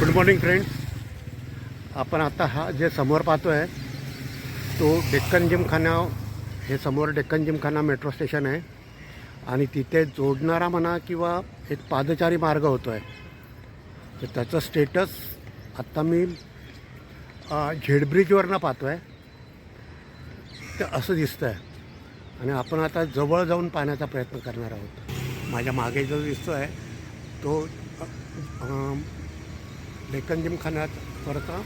Good morning friends आपण आता हा जे समोर पाहतो आहे तो डेक्कन जिमखाना हे समोर डेक्कन जिमखाना मेट्रो स्टेशन आहे. आणि तिथे जोडणारा म्हणा किंवा एक पादचारी मार्ग होतो आहे तर त्याचं स्टेटस आत्ता मी झेडब्रिजवरनं झेड ब्रिजवरनं पाहतो आहे तर असं दिसतं आहे आणि आपण आता जवळ जाऊन पाहण्याचा प्रयत्न करणार आहोत. माझ्या मागे जो दिसतो आहे तो डेक्कन जिमखान्यावरचा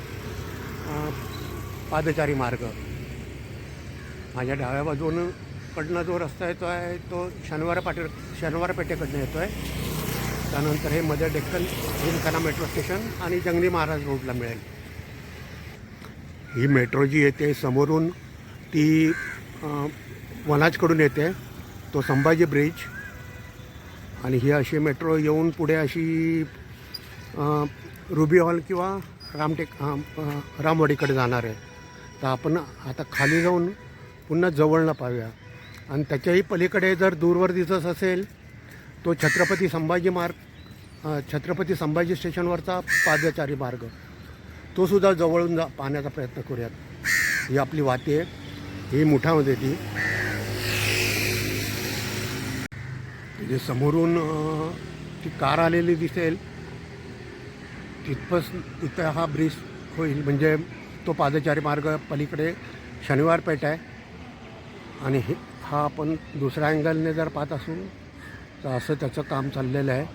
अ, पादचारी मार्ग. माझ्या डाव्या बाजून कडनं जो रस्ता येतो आहे तो शनिवार पाटे शनिवार पेठेकडनं येतो आहे त्यानंतर हे मध्ये डेक्कन जिमखाना मेट्रो स्टेशन आणि जंगली महाराज रोडला मिळेल. ही मेट्रो जी येते समोरून ती वनाजकडून येते. तो संभाजी ब्रिज. आणि ही अशी मेट्रो येऊन पुढे अशी रुबी हॉल किंवा रामटेक रामवाडीकडे जाणार आहे. तर आपण आता खाली जाऊन पुन्हा जवळला पाहूया. आणि त्याच्याही पलीकडे जर दूरवर दिसत असेल तो छत्रपती संभाजी मार्ग छत्रपती संभाजी स्टेशनवरचा पादचारी मार्ग. तो सुद्धा जवळून जा पाहण्याचा प्रयत्न करूयात. ही आपली वाती आहे. ही मुठामध्ये ती. समोरून ती कार आलेली दिसेल. तिथपस तिथं हा ब्रिज होईल म्हणजे तो पादचारी मार्ग पलीकडे शनिवार पेठ आहे. आणि हे हा आपण दुसऱ्या अँगलने जर पाहत असू तर असं त्याचं काम चाललेलं आहे.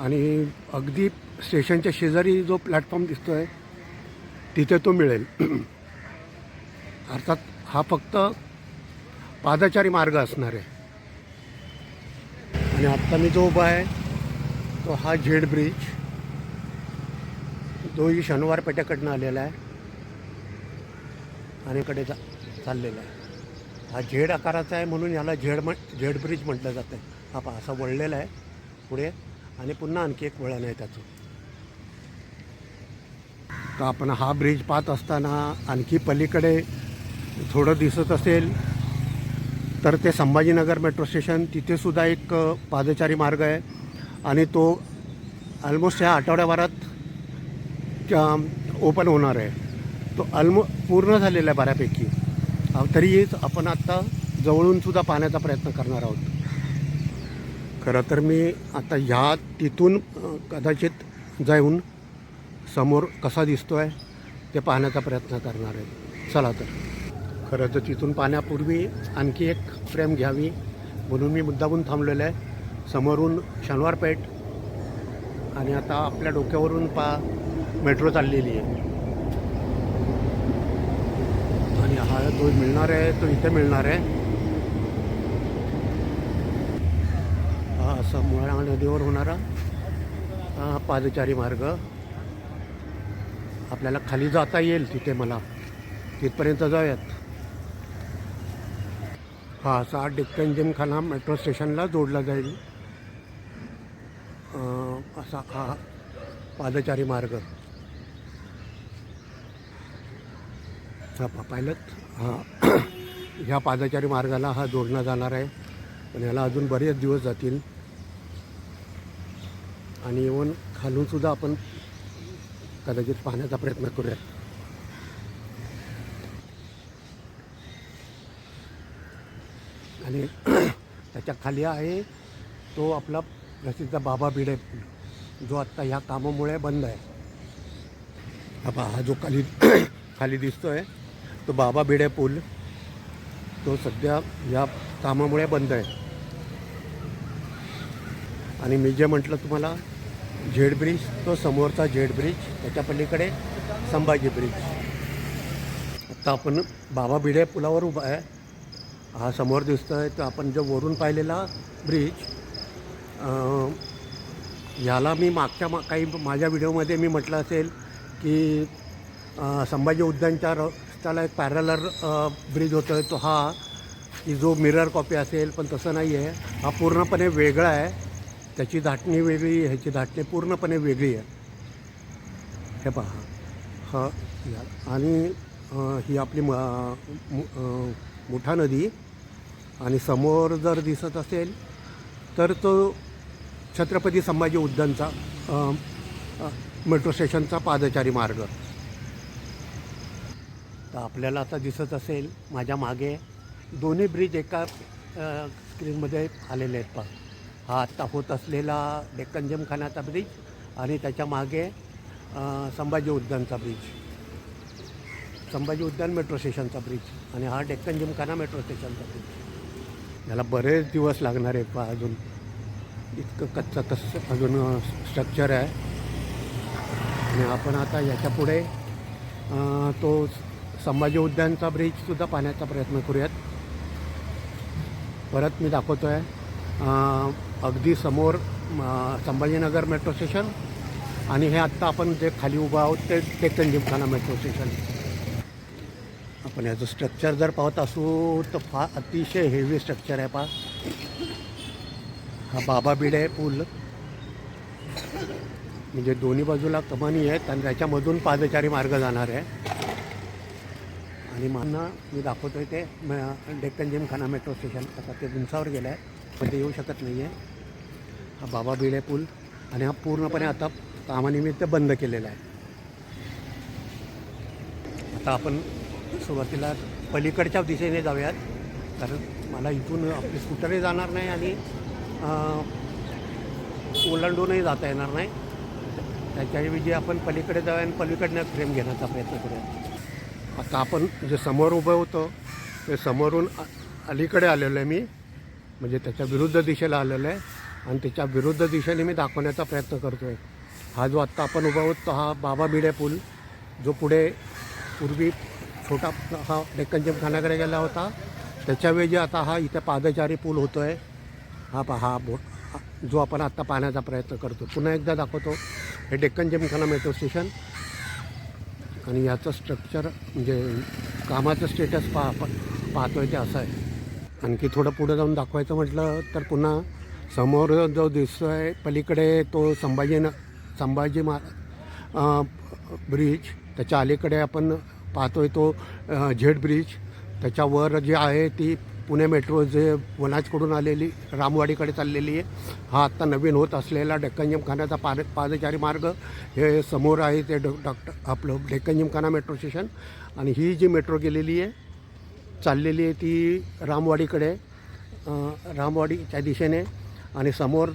आणि अगदी स्टेशनच्या शेजारी जो प्लॅटफॉर्म दिसतो आहे तिथे तो मिळेल. अर्थात हा फक्त पादचारी मार्ग असणार आहे. आणि आत्ता मी जो उभा आहे तो हा झेड ब्रिज. दोही शनिवार पेठेकडनं आलेला आहे. आणि इकडे जा चाललेला आहे. हा झेड आकाराचा आहे म्हणून याला झेड म्हण झेड ब्रिज म्हटलं जातं. हा पहा असा वळलेला आहे पुढे. आणि पुन्हा आणखी एक वळण आहे त्याचं. तर आपण हा ब्रिज पाहत असताना आणखी पलीकडे थोडं दिसत असेल तर ते संभाजीनगर मेट्रो स्टेशन तिथेसुद्धा एक पादचारी मार्ग आहे. आणि तो ऑलमोस्ट ह्या आठवड्याभरात ओपन होणार आहे. तो अल्मो पूर्ण झालेला आहे बऱ्यापैकी. तरीच आपण आत्ता जवळून सुद्धा पाहण्याचा प्रयत्न करणार आहोत. खरं तर मी आता ह्या तिथून कदाचित जाऊन समोर कसा दिसतो आहे ते पाहण्याचा प्रयत्न करणार आहे. चला तर. खरं तर तिथून पाहण्यापूर्वी आणखी एक फ्रेम घ्यावी म्हणून मी मुद्दामून थांबलेलं आहे. समोरून शनिवार पेठ आणि आता आपल्या डोक्यावरून पा मेट्रो चाललेली आहे. आणि हा जो मिळणार आहे तो इथे मिळणार आहे. हा असा मुळा नदीवर होणारा हा पादचारी मार्ग. आपल्याला खाली जाता येईल तिथे मला. तिथपर्यंत जाऊयात. हा असा डेक्कन जिमखाना मेट्रो स्टेशनला जोडला जाईल. असा हा पादचारी मार्ग. हा पा हा ह्या पादचारी मार्गाला हा जोडला जाणार आहे. पण याला अजून बरेच दिवस जातील. आणि इवन खालूनसुद्धा आपण कदाचित पाहण्याचा प्रयत्न करूया आणि त्याच्याखाली आहे तो आपला प्रसिद्ध बाबा भिडे जो आत्ता ह्या कामामुळे बंद आहे. बाबा हा जो खाली खाली दिसतो आहे तो बाबा भिडे पूल तो सध्या या कामामुळे बंद आहे. आणि मी जे म्हटलं तुम्हाला झेड ब्रिज तो समोरचा झेड ब्रिज त्याच्या पलीकडे संभाजी ब्रिज. आत्ता आपण बाबा भिडे पुलावर उभा आहे. हा समोर दिसतो आहे तर आपण जो वरून पाहिलेला ब्रिज ह्याला मी मागच्या मा काही माझ्या व्हिडिओमध्ये मी म्हटलं असेल की संभाजी उद्यानच्या र रस्त्याला एक पॅरलर ब्रिज होतो आहे तो हा की जो मिरर कॉपी असेल पण तसं नाही आहे हा पूर्णपणे वेगळा आहे. त्याची धाटणी वेगळी ह्याची धाटणी पूर्णपणे वेगळी आहे. हे पहा. हा या- आणि ही आपली म मुठा नदी. आणि समोर जर दिसत असेल तर तो छत्रपती संभाजी उद्यानचा मेट्रो स्टेशनचा पादचारी मार्ग. तर आपल्याला आता दिसत असेल माझ्या मागे दोन्ही ब्रिज एका स्क्रीनमध्ये आलेले आहेत पहा. हा आत्ता होत असलेला डेक्कन जिमखानाचा ब्रिज आणि त्याच्यामागे संभाजी उद्यानचा ब्रिज. संभाजी उद्यान मेट्रो स्टेशनचा ब्रिज आणि हा डेक्कन जिमखाना मेट्रो स्टेशनचा ब्रिज. याला बरेच दिवस लागणार आहेत पहा अजून. इतकं कच्चं कच्चं अजून स्ट्रक्चर आहे. आणि आपण आता याच्यापुढे तो संभाजी उद्यानचा ब्रिजसुद्धा पाहण्याचा प्रयत्न करूयात. परत मी दाखवतो आहे अगदी समोर संभाजीनगर मेट्रो स्टेशन आणि हे आत्ता आपण जे खाली उभं आहोत ते टेकन जिमखाना मेट्रो स्टेशन आपण याचं स्ट्रक्चर जर पाहत असू तर फार अतिशय हेवी स्ट्रक्चर आहे पा हा बाबा बिडे पूल. म्हणजे दोन्ही बाजूला कमानी आहेत आणि त्याच्यामधून पादचारी मार्ग जाणार आहे. आणि मला मी दाखवतोय ते डेक्कन जिमखाना मेट्रो स्टेशन आता ते उंचावर गेलं आहे पण ते येऊ शकत नाही आहे हा बाबा बिळे पूल आणि हा पूर्णपणे आता कामानिमित्त बंद केलेला आहे. आता आपण सुरुवातीला पलीकडच्या दिशेने जाऊयात. कारण मला इथून आपली स्कूटरही जाणार नाही आणि ओलांडूनही जाता येणार नाही. त्याच्याऐवजी आपण पलीकडे जाऊया आणि पलीकडनं फ्रेम घेण्याचा प्रयत्न करूया आता आपण जे समोर उभं होतो ते समोरून अलीकडे आलेलो आहे मी. म्हणजे त्याच्या विरुद्ध दिशेला आलेलो आहे आणि त्याच्या विरुद्ध दिशेने मी दाखवण्याचा प्रयत्न करतो आहे हा जो आत्ता आपण उभा आहोत तो हा बाबा बिडे पूल जो पुढे पूर्वी छोटा हा डेक्कन जिमखान्याकडे गेला होता त्याच्याऐवजी आता हा इथे पादचारी पूल होतो आहे हा पा हा बोट जो आपण आत्ता पाहण्याचा प्रयत्न करतो पुन्हा एकदा दाखवतो. हे डेक्कन जिमखाना मेट्रो स्टेशन आणि याचं स्ट्रक्चर म्हणजे कामाचं स्टेटस पा पाहतो पाहतोय ते असं आहे. आणखी थोडं पुढं जाऊन दाखवायचं म्हटलं तर पुन्हा समोर जो दिसतो आहे पलीकडे तो संभाजीन संभाजी मा ब्रिज त्याच्या अलीकडे आपण पाहतोय तो झेड ब्रिज त्याच्यावर जे आहे ती पुणे मेट्रो जे वनाजकडून आलेली रामवाडीकडे चाललेली आहे. हा आत्ता नवीन होत असलेला डेक्कन जिमखान्याचा पाद पादचारी मार्ग हे समोर आहे ते डॉ डॉक्टर आपलं डेक्कन जिमखाना मेट्रो स्टेशन. आणि ही जी मेट्रो गेलेली आहे चाललेली आहे ती रामवाडीकडे रामवाडीच्या दिशेने. आणि समोर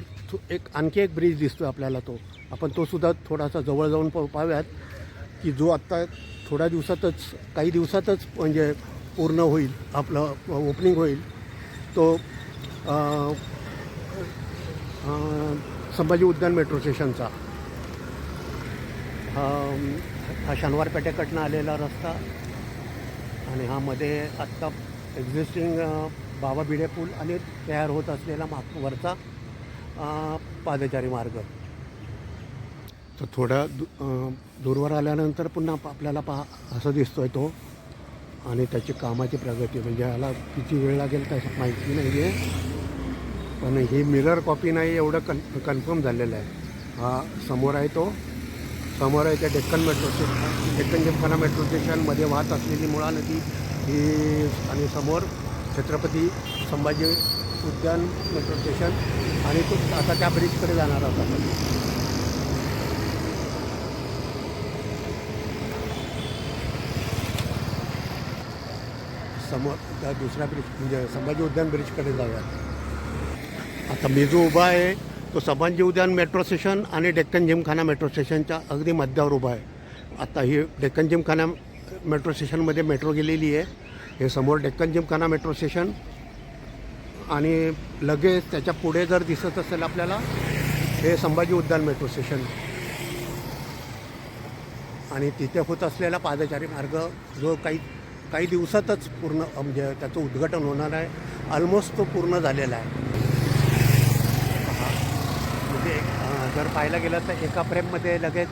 एक आणखी एक ब्रिज दिसतो आपल्याला तो. आपण तोसुद्धा थोडासा जवळ जाऊन पाहूयात की जो आत्ता थोड्या दिवसातच काही दिवसातच म्हणजे पूर्ण होईल आपलं ओपनिंग होईल. तो संभाजी उद्यान मेट्रो स्टेशनचा हा हा शनिवार पेठेकडनं आलेला रस्ता आणि हा मध्ये आत्ता एक्झिस्टिंग बाबा भिडे पूल आणि तयार होत असलेला माग वरचा पादचारी मार्ग. तर थोडा दु दूरवर आल्यानंतर पुन्हा आपल्याला पहा असं दिसतोय तो. आणि त्याची कामाची प्रगती म्हणजे याला किती वेळ लागेल काय माहिती नाही आहे पण ही मिरर कॉपी नाही एवढं कन कन्फर्म झालेलं आहे. हा समोर आहे तो. समोर आहे त्या Deccan metro station Deccan Gymkhana metro स्टेशनमध्ये वाहत असलेली मुळा नदी ही आणि समोर छत्रपती संभाजी उद्यान मेट्रो स्टेशन आणि तो आता त्या ब्रिजकडे जाणार होता समोर त्या दुसऱ्या ब्रिज म्हणजे संभाजी उद्यान ब्रिजकडे जाऊया आता मी जो उभा आहे तो संभाजी उद्यान मेट्रो स्टेशन आणि डेक्कन जिमखाना मेट्रो स्टेशनच्या अगदी मध्यावर उभा आहे. आता ही डेक्कन जिमखाना मेट्रो स्टेशनमध्ये मेट्रो गेलेली आहे. हे समोर डेक्कन जिमखाना मेट्रो स्टेशन आणि लगेच त्याच्या पुढे जर दिसत असेल आपल्याला हे संभाजी उद्यान मेट्रो स्टेशन. आणि तिथे होत असलेला पादचारी मार्ग जो काही काही दिवसातच पूर्ण म्हणजे त्याचं उद्घाटन होणार आहे. ऑलमोस्ट तो पूर्ण झालेला आहे. म्हणजे जर पाहायला गेलं तर एका फ्रेममध्ये लगेच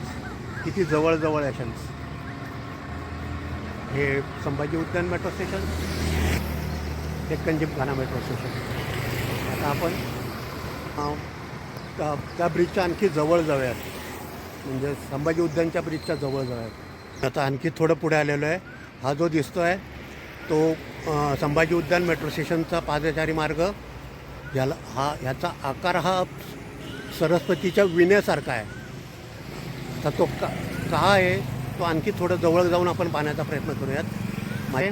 किती जवळजवळ असेल हे संभाजी उद्यान मेट्रो स्टेशन हे कंजीमखाना मेट्रो स्टेशन आता आपण त्या त्या ब्रिजच्या आणखी जवळ जाऊयात म्हणजे संभाजी उद्यानच्या ब्रिजच्या जवळ जाऊयात आता आणखी थोडं पुढे आलेलो आहे. हा जो दिसतो आहे तो संभाजी उद्यान मेट्रो स्टेशनचा पादचारी मार्ग याला हा ह्याचा आकार हा सरस्वतीच्या विण्यासारखा आहे. तर तो का का आहे तो आणखी थोडं जवळ जाऊन आपण पाहण्याचा प्रयत्न करूयात. माझे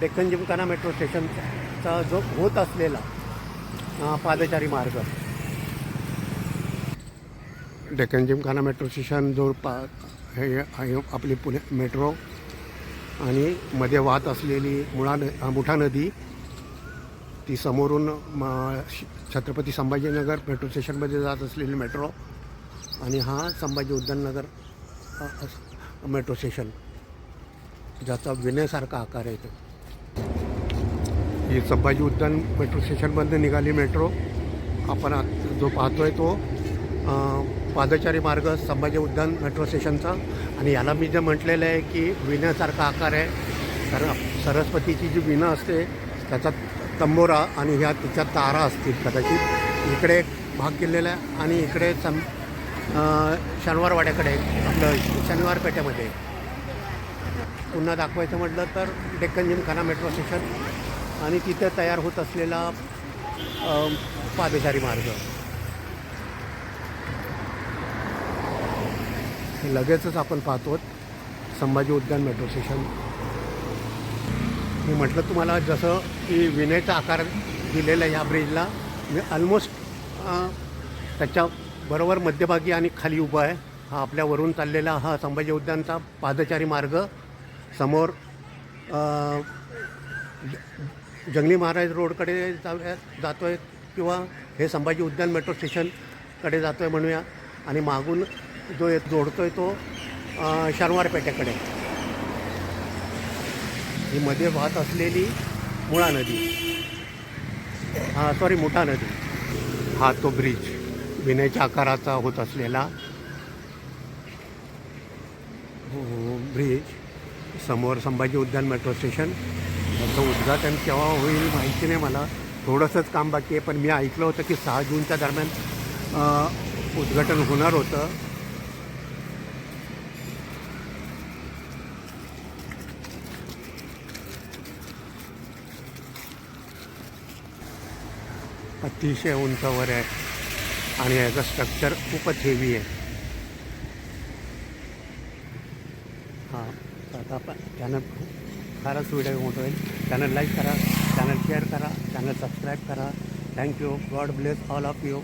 डेक्कन जिमखाना मेट्रो स्टेशनचा जो होत असलेला पादचारी मार्ग. डेक्कन जिमखाना मेट्रो स्टेशन जो पा हे आपली पुणे मेट्रो आणि मध्ये वाहत असलेली मुळा न मुठा नदी ती समोरून म, छत्रपती संभाजीनगर मेट्रो स्टेशनमध्ये जात असलेली मेट्रो आणि हा संभाजी उद्याननगर अस- मेट्रो स्टेशन ज्याचा विनयसारखा आकार आहे तो. ही संभाजी उद्यान मेट्रो स्टेशनमध्ये निघाली मेट्रो आपण जो पाहतोय तो पादचारी मार्ग संभाजी उद्यान मेट्रो स्टेशनचा आणि याला मी जे म्हटलेलं आहे की विण्यासारखा आकार आहे. तर सरस्वतीची जी विणं असते त्याचा तंबोरा आणि ह्या तिच्या तारा असतील कदाचित. इकडे एक भाग केलेला आहे आणि इकडे सं शनिवारवाड्याकडे आपलं शनिवार पेठेमध्ये पुन्हा दाखवायचं म्हटलं तर डेक्कन जिमखाना मेट्रो स्टेशन आणि तिथे तयार होत असलेला पादचारी मार्ग. हे लगेचच आपण पाहतो संभाजी उद्यान मेट्रो स्टेशन मी म्हटलं तुम्हाला जसं की विनेचा आकार दिलेला आहे ह्या ब्रिजला मी ऑलमोस्ट त्याच्या बरोबर मध्यभागी आणि खाली उभा आहे. हा आपल्यावरून चाललेला हा संभाजी उद्यानचा पादचारी मार्ग. समोर ज- जंगली महाराज रोडकडे जाऊया जातो आहे किंवा हे संभाजी उद्यान मेट्रो स्टेशनकडे जातो आहे म्हणूया. आणि मागून जो एक जोडतो आहे तो शनिवार पेठेकडे ही मध्ये वाहत असलेली मुळा नदी. हां सॉरी मुठा नदी. हा तो ब्रिज विनयच्या आकाराचा होत असलेला. हो, ब्रिज समोर संभाजी उद्यान मेट्रो स्टेशन त्याचं उद्घाटन केव्हा होईल माहिती नाही मला. थोडंसंच काम बाकी आहे पण मी ऐकलं होतं की सहा जूनच्या दरम्यान उद्घाटन होणार होतं. अतिशय उंचावर आहे. आणि याचं स्ट्रक्चर खूपच हेवी आहे. हां तर आता आपण चॅनल फारच व्हिडिओ मोठं होईल चॅनल लाईक करा चॅनल शेअर करा चॅनल सबस्क्राईब करा. Thank you god bless all of you